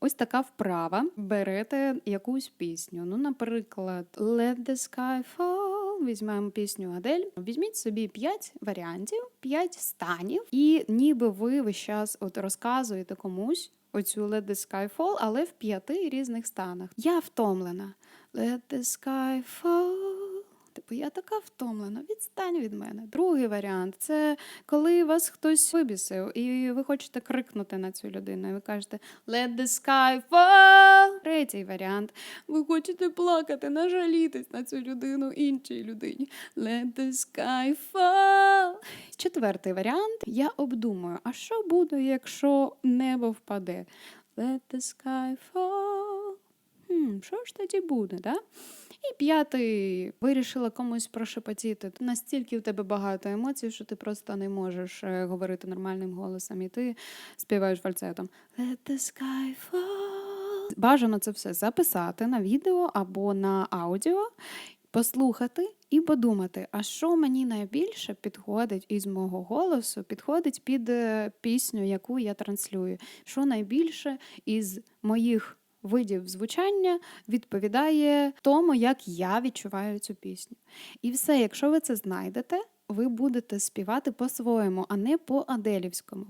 Ось така вправа. Берете якусь пісню. Ну, наприклад, Let the sky fall. Візьмемо пісню Адель. Візьміть собі 5 варіантів, 5 станів, і ніби ви весь час от розказуєте комусь оцю Let the sky fall, але в п'яти різних станах. Я втомлена. Let the sky fall. Типу, я така втомлена, відстань від мене. Другий варіант це коли вас хтось вибісив, і ви хочете крикнути на цю людину, і ви кажете Let the sky fall. Третій варіант. Ви хочете плакати, нажалітись на цю людину іншій людині. Let the sky fall. Четвертий варіант. Я обдумую, а що буде, якщо небо впаде? Let the sky fall. Що ж тоді буде, да? І п'ятий вирішила комусь прошепотіти. Настільки в тебе багато емоцій, що ти просто не можеш е, говорити нормальним голосом, і ти співаєш фальцетом. Let the sky fall. Бажано це все записати на відео або на аудіо, послухати і подумати, а що мені найбільше підходить із мого голосу, підходить під е, пісню, яку я транслюю. Що найбільше із моїх видів звучання відповідає тому, як я відчуваю цю пісню. І все, якщо ви це знайдете, ви будете співати по-своєму, а не по аделівському.